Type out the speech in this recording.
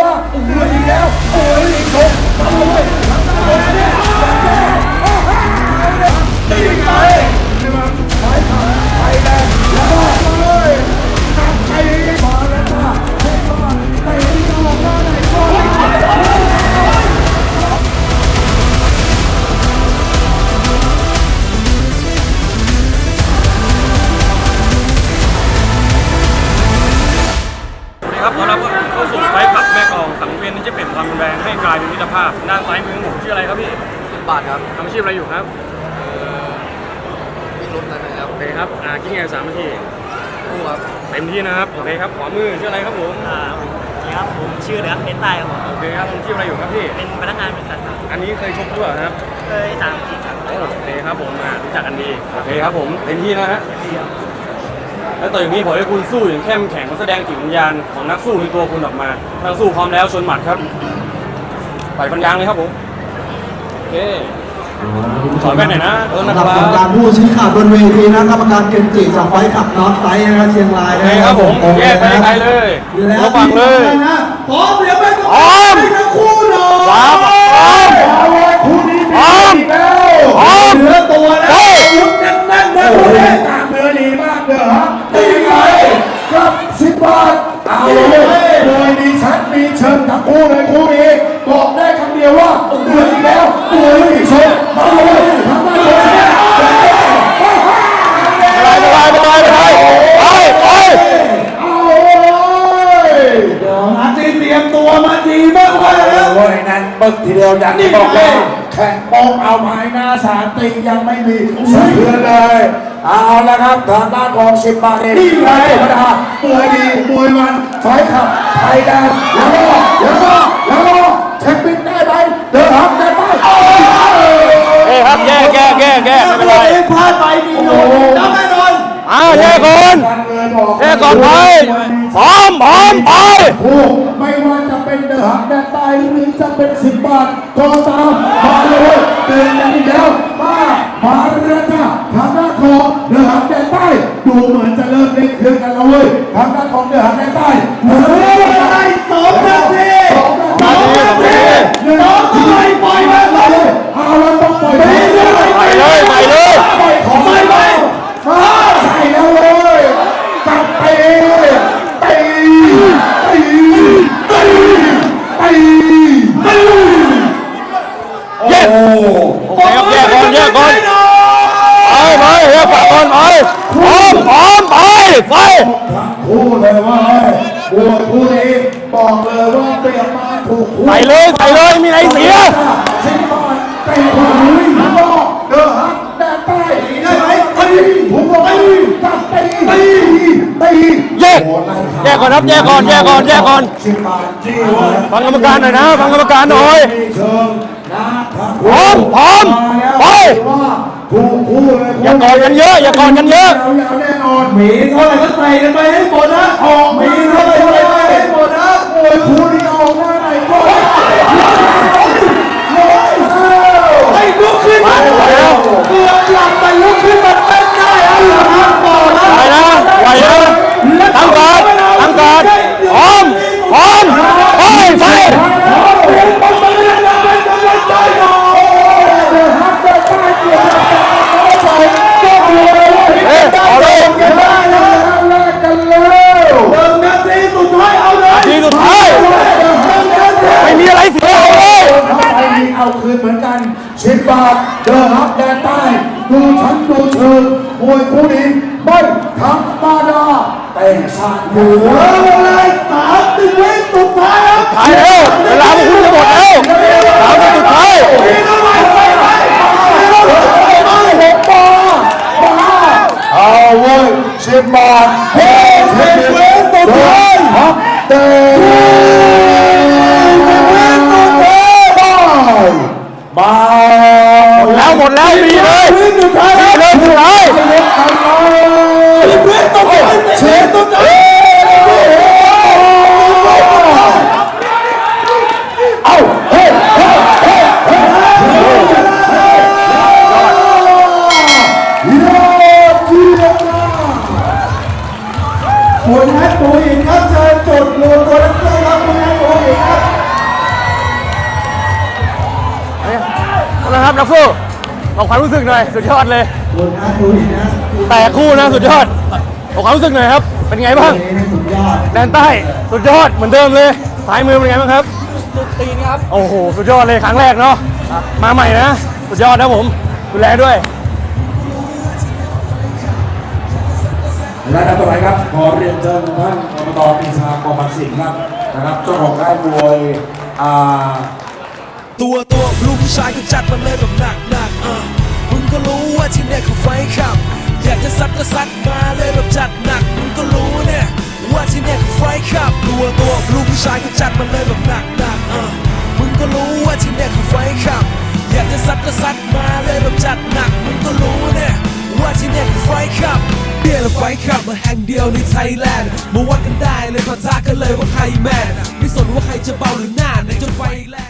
ว่าโอ้ยอีกแล้วโอ้ยอีกมาเลยโอ้ยเนี่ย ภาพด้านซ้ายมือของผมชื่ออะไรครับพี่สิบบาทครับทำอาชีพอะไรอยู่ครับวิ่งรถนั้นนะครับโอเคครับอ่ากิ้งแกสามนาทีคู่ครับเต็มที่นะครับโอเคครับขวามือชื่ออะไรครับผมอ่าครับผมชื่อเหลืองเป็นใต้ครับผมโอเคครับทำอาชีพอะไรอยู่ครับพี่เป็นพนักงานบริษัทครับอันนี้เคยชกด้วยเหรอครับเคยสามทีครับโอเคครับผมอ่ารู้จักกันดีโอเคครับผมเต็มที่นะฮะแล้วต่อจากนี้ขอให้คุณสู้อย่างเข้มแข็งแสดงจิตวิญญาณของนักสู้ในตัวคุณออกมาถ้าสู้พร้อมแล้วชนหมัดครับ ปล่อยฟันยางเลยครับผมโอเค ถอยไปหน่อยนะต้นนะคครัรับบกรรมการผู้ชี้ขาดบนเวทีนะกรรมการเกนจิจากไฟขับน็อตไซส์นะครับเชียงรายโอนะเคครับผมแยกไปไกลเลยแล้วระวังเลย นะขอเสียงเป็นพร้อมให้ทั้งคู่หน่อยพร้อมพร้อมเอาไว้คู่นี้พร้อมอีกแล้วพร้อมเหลือตัวนะเฮ้ยยุบแน่นๆนะโอ้คู่โหนี้ตามเนื้อดีมากเลยฮะตีไปกับสิบบาทเอาเลยเลยมีชัดมีเชิญทั้งคู่เลยคู่นี้บอกได้ อ้ยนั่นบึกทีเดียวอย่างที่บอกเลยแข่งโป๊กเอาไม้หน้าสามตียังไม่มีสะเทือนเลยเอาละครับทางด้านของสิบบาทเองนี่ไงธรรมดามวยดีมวยมันไฟขับไทยแดงแล้วก็แล้วก็แล้วก็เช็คบินได้ไหมเดินหักได้ไหมเอาเฮ้ยครับแยกแยกแยกแยกไม่เป็นไรเองพลาดไปมีโดนจับแน่นอนอ้าวแยกก่อนเลยบอกแยกก่อนไปพร้อมพร้อมไปผู้ไม่ ว่าจะเป็นเดือหักแดนใต้หรือจะเป็นสิบบาทก็ตามมาเลยเตือนกันอีกแล้วมามาเรือจ้าทางด้านของเดือหักแดนใต้ดูเหมือนจะเริ่มเล่นเครื่องกันแล้วเว้ยทางด้านของเดือหักแดนใต้เฮ้ย ได้สองนาที สองนาทีสองนาทีปล่อยปล่อยเลยเอาแล้วต้องปล่อยไปเลย ไปเลยไปเลย ปล่อยของไปไปมาใส่แล้วเลยจับไปตีตีตีตีตี แยก โอ้ โอเคครับแย กก่อนไปไปแยกฝั่งก่อนไปพร้อมพร้อมไปไปทั้งคู่เลยว่าบวชคู่นี้บอกเลยว่าเปรียบมาถูกคู่ใส่เลยใส่เลยมีอะไรเสียสิบบาทเตะขวาลุยแล้วก็เดินหักแดนใต้ได้ไหมตีผมบอกตีจับตีตีตีแยกแยกก่อนครับแยกก่อนแยกก่อนแยกก่อนฟังกรรมการหน่อยนะฟังกรรมการหน่อย นะทั้งพร้อมพร้อมมาแล้วไปว่าถูกคู่เลยอย่ากอดกันเยอะ อย่ากอดกันเยอะยาวๆแน่นอนมีเท่าไหร่ก็ใส่กันไปให้หมดนะออกมีมีเท่าเท่าไหไหร่ ร่ ก็ ก็ ใส่ ได้ ให้หมดนะ โอ้ยคู่นี้ออกหน้าไหนก็ได้ร้อยเท่า ไอ้ลุกขึ้นมา ไปแล้ว เกือบหลับไปลุกขึ้นมาเต้นได้แล้วเหรอครับต่อนะ ไปนะไปนะตั้งการดตั้งการดพร้อมพร้อมไปไป ขอเสียงปรบมือดังๆเป็นกำลังใจหน่อยเดี๋ยวฮักเดินใต้เกี่ยวกับการขอใส่ก็ดูเลย เฮ้ยเอาเลย กันได้แล้วแลกกันแล้ว หนึ่งนาทีสุดท้ายเอาเลย ทีสุดท้ายไม่มีอะไรเสียเลย ทำไมมีเอาคืนเหมือนกันสิบบาทเดินฮักแดนใต้ดูชั้น ดูเชิงมวยคู่นี้ไม่ธรรมดาแต่สร้างอยู่เอาเลยสามสิบวิสุดท้ายครับตายแล้วเวลาพวกคุณจะหมดแล้วสามสิบสุดท้ายเอาเว้ยสิบบาทเฮ้ยเทเวสุดท้ายฮักแด คุณแฮตปูอินครับเชิญจดรวมตัวนักเตะครับคุณแฮตปูอินครับเอาละครับนักสู้บอกความรู้สึกหน่อยสุดยอดเลย คุณแฮตปูอินนะแต่คู่นะสุดยอดบอกความรู้สึกหน่อยครับ เป็นไงบ้างสุดยอดแดนใต้สุดยอดเหมือนเดิมเลยสายมือเป็นไงบ้างครับสุดตีนครับโอ้โหสุดยอดเลยครั้งแรกเนาะมาใหม่นะ สุดยอดนะผมดูแลด้วย และนับต่อไปครับ ขอเรียนเชิญท่านอบตปีชากรบันสิงห์ครับนะครับเจ้าของค่ายมวยอ่าตัวตัวลูกผู้ชายก็จัดมาเลยแบบหนักหนักอะมึงก็รู้ว่าที่เนี่ยคือไฟขับ อยากจะซัดก็ซัดมาเลยแบบจัดหนักมึงก็รู้เนี่ยว่าที่เนี่ยคือไฟขับตัวตัวลูกผู้ชายก็จัดมาเลยแบบหนักหนักอะมึงก็รู้ว่าที่เนี่ยคือไฟขับ อยากจะซัดก็ซัดมาเลยแบบจัดหนักมึงก็รู้เนี่ยว่าที่เนี่ยคือไฟขับ ไฟขับมาแห่งเดียวในไทยแลนด์มาวัดกันได้เลยพอจากกันเลยว่าใครแมนไม่สนว่าใครจะเบาหรือหน้าในจนไฟแลน